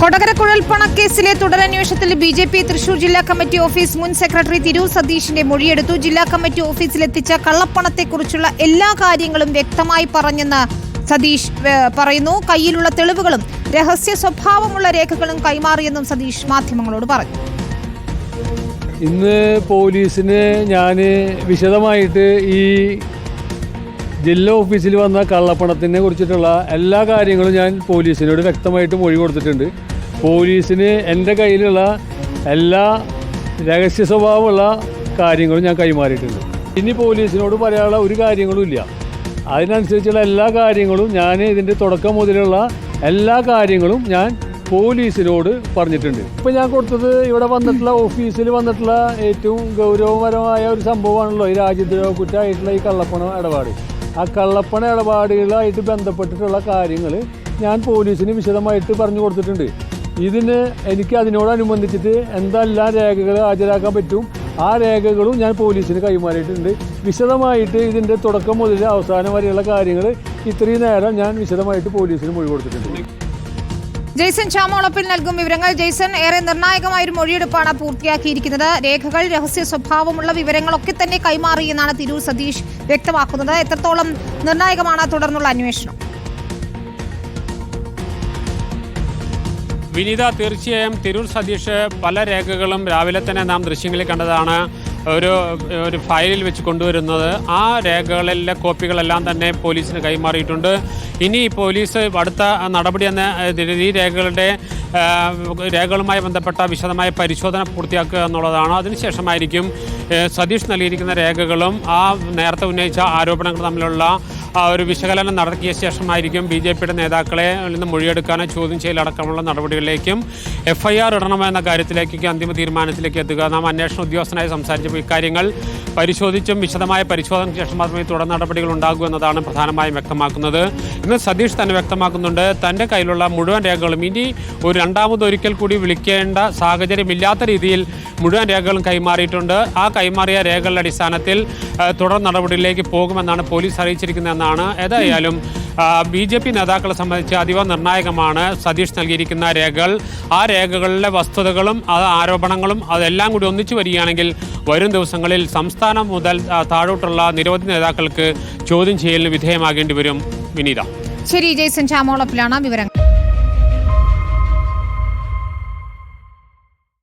കൊടകര കുഴൽപ്പണക്കേസിലെ തുടരന്വേഷണത്തിൽ B J P Thrissur ജില്ലാ കമ്മിറ്റി ഓഫീസ് മുൻ സെക്രട്ടറി തിരൂർ സതീഷിന്റെ മൊഴിയെടുത്തു. ജില്ലാ കമ്മിറ്റി ഓഫീസിലെത്തിച്ച കള്ളപ്പണത്തെക്കുറിച്ചുള്ള എല്ലാ കാര്യങ്ങളും വ്യക്തമായി പറഞ്ഞെന്ന് സതീഷ് പറയുന്നു. കയ്യിലുള്ള തെളിവുകളും രഹസ്യ സ്വഭാവമുള്ള രേഖകളും കൈമാറിയെന്നും സതീഷ് മാധ്യമങ്ങളോട് പറഞ്ഞു. ഇന്ന് പോലീസിന് ഞാൻ വിശദമായിട്ട് ഈ ജില്ലാ ഓഫീസിൽ വന്ന കള്ളപ്പണത്തിനെ കുറിച്ചിട്ടുള്ള എല്ലാ കാര്യങ്ങളും ഞാൻ പോലീസിനോട് വ്യക്തമായിട്ട് മൊഴി കൊടുത്തിട്ടുണ്ട്. പോലീസിന് എന്റെ കയ്യിലുള്ള എല്ലാ രഹസ്യ സ്വഭാവമുള്ള കാര്യങ്ങളും ഞാൻ കൈമാറിയിട്ടുണ്ട്. ഇനി പോലീസിനോട് പറയാനുള്ള ഒരു കാര്യങ്ങളും ഇല്ല. അതിനനുസരിച്ചുള്ള എല്ലാ കാര്യങ്ങളും ഞാൻ ഇതിന്റെ തുടക്കം മുതലുള്ള എല്ലാ കാര്യങ്ങളും ഞാൻ പോലീസിനോട് പറഞ്ഞിട്ടുണ്ട്. ഇപ്പം ഞാൻ കൊടുത്തത് ഇവിടെ വന്നിട്ടുള്ള ഓഫീസിൽ വന്നിട്ടുള്ള ഏറ്റവും ഗൗരവപരമായ ഒരു സംഭവമാണല്ലോ ഈ രാജ്യദ്രോഹ കുറ്റമായിട്ടുള്ള ഈ കള്ളപ്പണം ഇടപാട്. ആ കള്ളപ്പണ ഇടപാടുകളായിട്ട് ബന്ധപ്പെട്ടിട്ടുള്ള കാര്യങ്ങൾ ഞാൻ പോലീസിന് വിശദമായിട്ട് പറഞ്ഞു കൊടുത്തിട്ടുണ്ട്. ഇതിന് എനിക്ക് അതിനോടനുബന്ധിച്ചിട്ട് എന്തെല്ലാം രേഖകൾ ഹാജരാക്കാൻ പറ്റും? ആ രേഖകളും ഞാൻ പോലീസിന് കൈമാറിയിട്ടുണ്ട്. വിശദമായിട്ട് ഇതിന്റെ തുടക്കം മുതൽ അവസാനം വരെയുള്ള കാര്യങ്ങൾ ഇത്രയും നേരം ഞാൻ വിശദമായിട്ട് പോലീസിന് മൊഴി കൊടുത്തിട്ടുണ്ട്. ജെയ്സൺ ചാമോളപ്പിൽ നൽകും വിവരങ്ങൾ. ജെയ്സൺ ഏറെ നിർണായകമായ ഒരു മൊഴിയെടുപ്പാണ് പൂർത്തിയാക്കിയിരിക്കുന്നത്. രേഖകൾ രഹസ്യ സ്വഭാവമുള്ള വിവരങ്ങളൊക്കെ തന്നെ കൈമാറി എന്നാണ് തിരൂർ സതീഷ് വ്യക്തമാക്കുന്നത്. എത്രത്തോളം നിർണായകമാണ് തുടർന്നുള്ള അന്വേഷണം? വിനീത തീർച്ചയായും തിരൂർ സതീഷ് പല രേഖകളും രാവിലെ തന്നെ നാം ദൃശ്യങ്ങളിൽ കണ്ടതാണ്. ഒരു ഒരു ഫയലിൽ വെച്ച് കൊണ്ടുവരുന്നത്. ആ രേഖകളിലെ കോപ്പികളെല്ലാം തന്നെ പോലീസിന് കൈമാറിയിട്ടുണ്ട്. ഇനി പോലീസ് അടുത്ത നടപടി എന്ന ഈ രേഖകളുടെ രേഖകളുമായി ബന്ധപ്പെട്ട വിശദമായ പരിശോധന പൂർത്തിയാക്കുക എന്നുള്ളതാണ്. അതിനുശേഷമായിരിക്കും സതീഷ് നൽകിയിരിക്കുന്ന രേഖകളും ആ നേരത്തെ ഉന്നയിച്ച ആരോപണങ്ങൾ തമ്മിലുള്ള ഒരു വിശകലനം നടത്തിയ ശേഷമായിരിക്കും ബി ജെ പിയുടെ നേതാക്കളെ നിന്ന് മൊഴിയെടുക്കാനോ ചോദ്യം ചെയ്യലടക്കമുള്ള നടപടികളിലേക്കും എഫ് ഐ ആർ ഇടണമെന്ന കാര്യത്തിലേക്കൊക്കെ അന്തിമ തീരുമാനത്തിലേക്ക് എത്തുക. നാം അന്വേഷണ ഉദ്യോഗസ്ഥനായി സംസാരിച്ചപ്പോൾ ഇക്കാര്യങ്ങൾ പരിശോധിച്ചും വിശദമായ പരിശോധനയ്ക്ക് ശേഷം മാത്രമേ തുടർ നടപടികൾ ഉണ്ടാകൂ എന്നതാണ് പ്രധാനമായും വ്യക്തമാക്കുന്നത്. ഇന്ന് സതീഷ് തന്നെ വ്യക്തമാക്കുന്നുണ്ട് തന്റെ കയ്യിലുള്ള മുഴുവൻ രേഖകളും ഇനി ഒരു രണ്ടാമതൊരിക്കൽ കൂടി വിളിക്കേണ്ട സാഹചര്യമില്ലാത്ത രീതിയിൽ മുഴുവൻ രേഖകളും കൈമാറിയിട്ടുണ്ട്. ആ കൈമാറിയ രേഖകളുടെ അടിസ്ഥാനത്തിൽ തുടർ നടപടിയിലേക്ക് പോകുമെന്നാണ് പോലീസ് അറിയിച്ചിരിക്കുന്നതെന്നാണ്. ഏതായാലും ബി ജെ പി നേതാക്കളെ സംബന്ധിച്ച് അതീവ നിർണായകമാണ്. സതീഷ് നൽകിയിരിക്കുന്ന രേഖകൾ ആ രേഖകളിലെ വസ്തുതകളും അത് ആരോപണങ്ങളും അതെല്ലാം കൂടി ഒന്നിച്ചു വരികയാണെങ്കിൽ വരും ദിവസങ്ങളിൽ സംസ്ഥാനം മുതൽ താഴോട്ടുള്ള നിരവധി നേതാക്കൾക്ക് ചോദ്യം ചെയ്യലിന് വിധേയമാകേണ്ടി വരും. വിനീത. ശരി ജയ്സൻ ചാമോളപ്പിലാണ് വിവരങ്ങൾ.